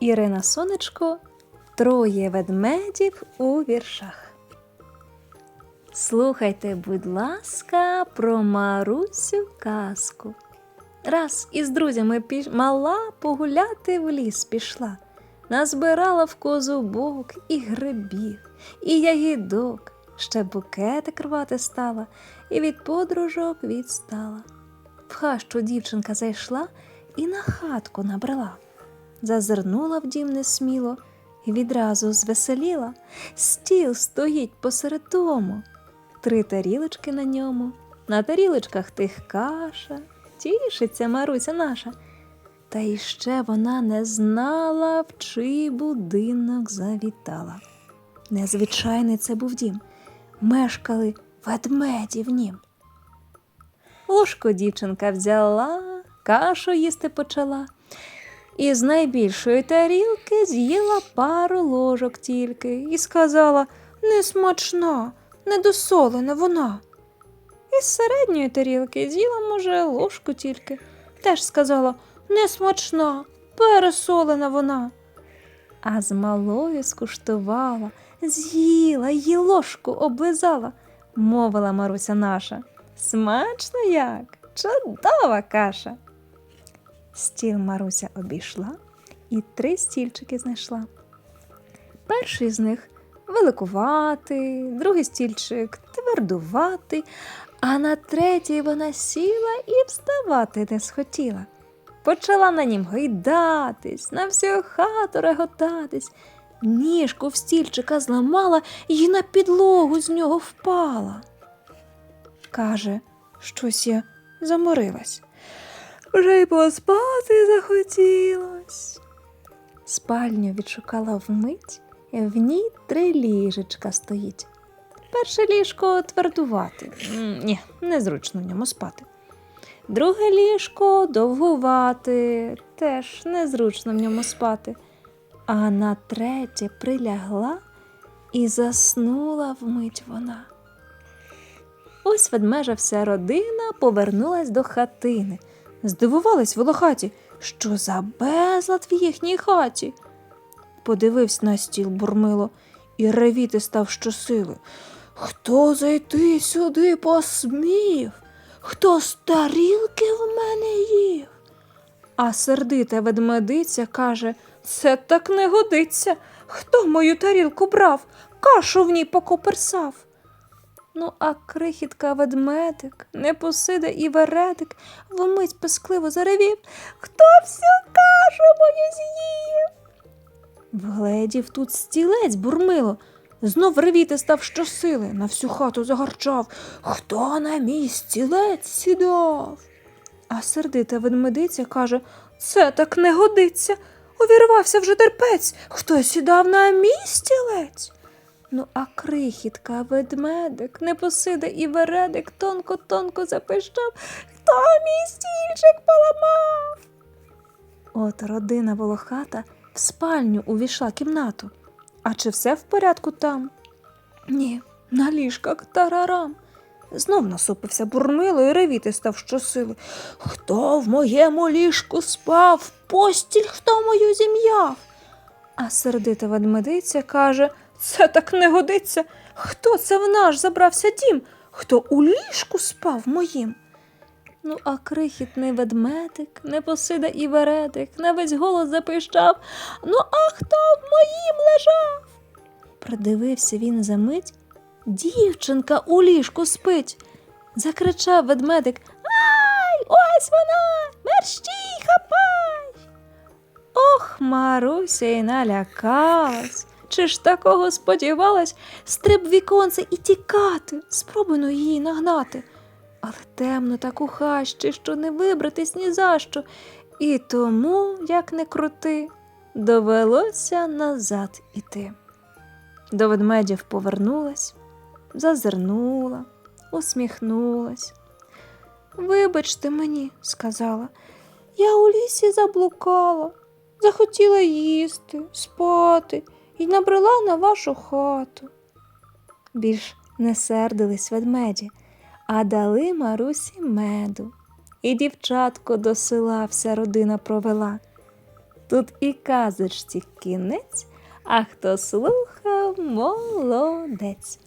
Ірина Сонечко Троє ведмедів у віршах. Слухайте, будь ласка, про Марусю казку. Раз із друзями піш... мала погуляти в ліс пішла, назбирала в козубок і грибів, і ягідок, ще букетик рвати стала, і від подружок відстала. В хащу дівчинка зайшла і на хатку набрала. Зазирнула в дім несміло і відразу звеселіла. Стіл стоїть посеред дому, три тарілочки на ньому, на тарілочках тих каша, тішиться Маруся наша. Та іще вона не знала, в чий будинок завітала. Незвичайний це був дім, мешкали ведмеді в нім. Ложко дівчинка взяла, кашу їсти почала. І з найбільшої тарілки з'їла пару ложок тільки і сказала несмачна, недосолена вона. Із середньої тарілки з'їла, може, ложку тільки. Теж сказала несмачна, пересолена вона. А з малою скуштувала, з'їла її ложку облизала, мовила Маруся наша. Смачно як, чудова каша. Стіл Маруся обійшла і три стільчики знайшла. Перший з них великуватий, другий стільчик твердуватий, а на третій вона сіла і вставати не схотіла. Почала на нім гойдатись, на всю хату реготатись, ніжку в стільчика зламала і на підлогу з нього впала. Каже, щось я заморилась. Вже й поспати захотілось. Спальню відшукала вмить, в ній три ліжечка стоїть. Перше ліжко твердувати. Ні, незручно в ньому спати. Друге ліжко довгувати, теж незручно в ньому спати. А на третє прилягла і заснула вмить вона. Ось ведмежа вся родина повернулась до хатини. Здивувались волохаті, що за безлад в їхній хаті. Подивився на стіл бурмило і ревіти став щосили. Хто зайти сюди посмів? Хто з тарілки в мене їв? А сердита ведмедиця каже, це так не годиться. Хто мою тарілку брав, кашу в ній покоперсав. Ну, а крихітка ведмедик, непосида і вередик вмить пескливо заревів. Хто всю кашу мою з'їв? Вгледів тут стілець бурмило. Знов ревіти став щосили, на всю хату загарчав. Хто на мій стілець сідав? А сердита ведмедиця каже, це так не годиться. Увірвався вже терпець, хто сідав на мій стілець. Ну, а крихітка, ведмедик, непосида і вередик тонко-тонко запищав, хто мій стільчик поламав. От родина волохата в спальню увійшла кімнату. А чи все в порядку там? Ні, на ліжках тарарам. Знов насупився бурмило і ревіти став щосили. Хто в моєму ліжку спав? Постіль хто мою зім'яв? А сердита ведмедиця каже, це так не годиться. Хто це в наш забрався дім? Хто у ліжку спав моїм? Ну, а крихітний ведмедик, непосида і вередик, на голос запищав Ну, а хто в моїм лежав? Придивився він за мить. Дівчинка у ліжку спить. Закричав ведмедик Ай, ось вона, мерщій хапай. Ох, Маруся й налякалась. Чи ж такого сподівалась, стриб віконце і тікати, спробуйно її нагнати. Але темно так у що не вибратись ні за що. І тому, як не крути, довелося назад іти. До ведмедів повернулась, зазирнула, усміхнулась. Вибачте мені, сказала, я у лісі заблукала, захотіла їсти, спати і набрела на вашу хату. Більш не сердились ведмеді, а дали Марусі меду. І дівчатко до села вся родина провела. Тут і казочці кінець, а хто слухав, молодець.